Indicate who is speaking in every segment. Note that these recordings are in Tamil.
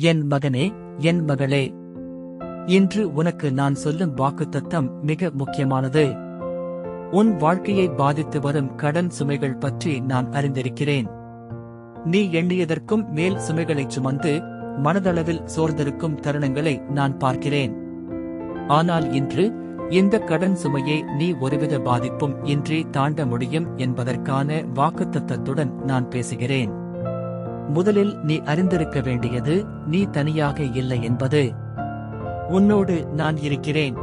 Speaker 1: என் மகனே என் மகளே. இன்று உனக்கு நான் சொல்லும் வாக்குத்தத்தம் மிக முக்கியமானது. உன் வாழ்க்கையை பாதித்து வரும் கடன் சுமைகள் பற்றி நான் அறிந்திருக்கிறேன். நீ எண்ணியதற்கும் மேல் சுமைகளைச் சுமந்து மனதளவில் சோர்ந்திருக்கும் தருணங்களை நான் பார்க்கிறேன். ஆனால் இன்று இந்த கடன் சுமையை நீ ஒருவித பாதிப்பும் இன்றி தாண்ட முடியும் என்பதற்கான வாக்குத்தத்தத்துடன் நான் பேசுகிறேன். முதலில் நீ அறிந்திருக்க வேண்டியது நீ தனியாக இல்லை என்பது. உன்னோடு நான் இருக்கிறேன்.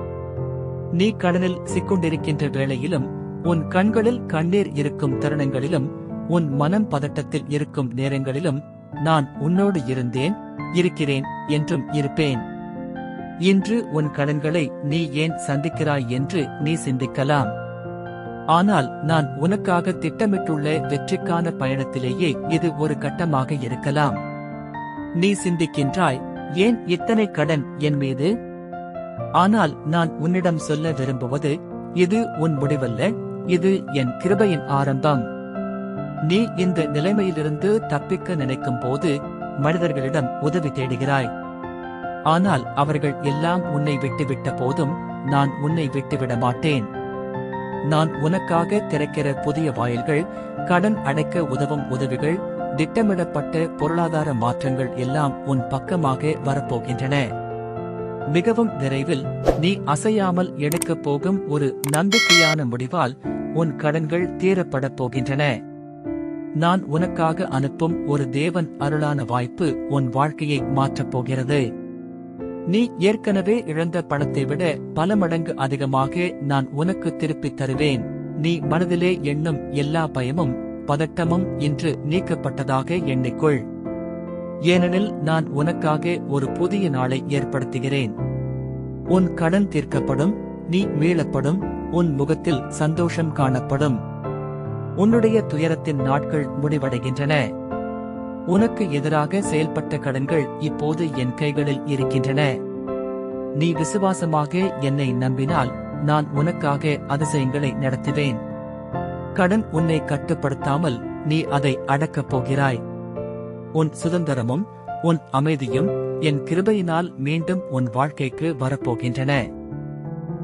Speaker 1: நீ கடனில் சிக்கொண்டிருக்கின்ற வேளையிலும் உன் கண்களில் கண்ணீர் இருக்கும் தருணங்களிலும் உன் மனம் பதட்டத்தில் இருக்கும் நேரங்களிலும் நான் உன்னோடு இருந்தேன் இருக்கிறேன் என்றும் இருப்பேன். இன்று உன் கடன்களை நீ ஏன் சந்திக்கிறாய் என்று நீ சிந்திக்கலாம். ஆனால் நான் உனக்காக திட்டமிட்டுள்ள வெற்றிக்கான பயணத்திலேயே இது ஒரு கட்டமாக இருக்கலாம். நீ சிந்திக்கின்றாய் ஏன் இத்தனை கடன் என் மீது? ஆனால் நான் உன்னிடம் சொல்ல விரும்புவது இது உன் முடிவல்ல இது என் கிருபையின் ஆரம்பம். நீ இந்த நிலைமையிலிருந்து தப்பிக்க நினைக்கும் போது மனிதர்களிடம் உதவி தேடுகிறாய். ஆனால் அவர்கள் எல்லாம் உன்னை விட்டுவிட்ட போதும் நான் உன்னை விட்டுவிட மாட்டேன். நான் உனக்காக திறக்கிற புதிய வாயில்கள் கடன் அடைக்க உதவும் உதவிகள் திட்டமிடப்பட்ட பொருளாதார மாற்றங்கள் எல்லாம் உன் பக்கமாக வரப்போகின்றன. மிகவும் விரைவில் நீ அசையாமல் எடுக்கப் போகும் ஒரு நம்பிக்கையான முடிவால் உன் கடன்கள் தீரப்படப் போகின்றன. நான் உனக்காக அனுப்பும் ஒரு தேவன் அருளான வாய்ப்பு உன் வாழ்க்கையை மாற்றப் போகிறது. நீ ஏற்கனவே இழந்த பணத்தை விட பல மடங்கு அதிகமாக நான் உனக்கு திருப்பித் தருவேன். நீ மனதிலே எண்ணும் எல்லா பயமும் பதட்டமும் இன்று நீக்கப்பட்டதாக எண்ணிக்கொள். ஏனெனில் நான் உனக்காக ஒரு புதிய நாளை ஏற்படுத்துகிறேன். உன் கடன் தீர்க்கப்படும் நீ மீளப்படும் உன் முகத்தில் சந்தோஷம் காணப்படும். உன்னுடைய துயரத்தின் நாட்கள் முடிவடைகின்றன. உனக்கு எதிராக செயல்பட்ட கடன்கள் இப்போது என் கைகளில் இருக்கின்றன. நீ விசுவாசமாக என்னை நம்பினால் நான் உனக்காக அதிசயங்களை நடத்துவேன். கடன் உன்னை கட்டுப்படுத்தாமல் நீ அதை அடக்கப் போகிறாய். உன் சுதந்திரமும் உன் அமைதியும் என் கிருபையினால் மீண்டும் உன் வாழ்க்கைக்கு வரப்போகின்றன.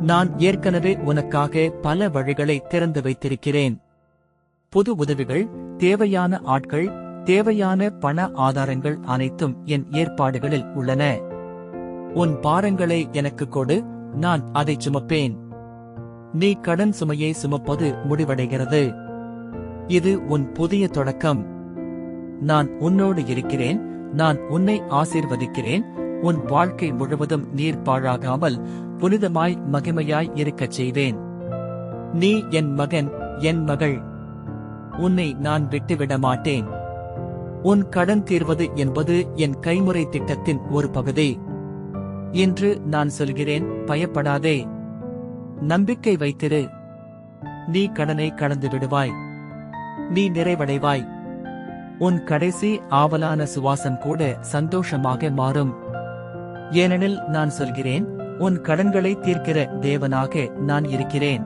Speaker 1: நான் ஏற்கனவே உனக்காக பல வழிகளை திறந்து வைத்திருக்கிறேன். புது உதவிகள் தேவையான ஆட்கள் தேவையான பண ஆதாரங்கள் அனைத்தும் என் ஏற்பாடுகளில் உள்ளன. உன் பாரங்களை எனக்கு கொடு நான் அதை சுமப்பேன். நீ கடன் சுமையை சுமப்பது முடிவடைகிறது. இது உன் புதிய தொடக்கம். நான் உன்னோடு இருக்கிறேன் நான் உன்னை ஆசீர்வதிக்கிறேன் உன் வாழ்க்கை முழுவதும் நீர் பாழாகாமல் புனிதமாய் மகிமையாய் இருக்கச் செய்வேன். நீ என் மகன் என் மகள். உன்னை நான் விட்டுவிட மாட்டேன் உன் கடன் தீர்வது என்பது என் கைமுறை திட்டத்தின் ஒரு பகுதி. என்று நான் சொல்கிறேன் பயப்படாதே. நம்பிக்கை வைத்திரு. நீ கடனை கடந்து விடுவாய். நீ நிறைவடைவாய். உன் கடைசி ஆவலான சுவாசம் கூட சந்தோஷமாக மாறும். ஏனெனில் நான் சொல்கிறேன் உன் கடன்களை தீர்க்கிற தேவனாக நான் இருக்கிறேன்.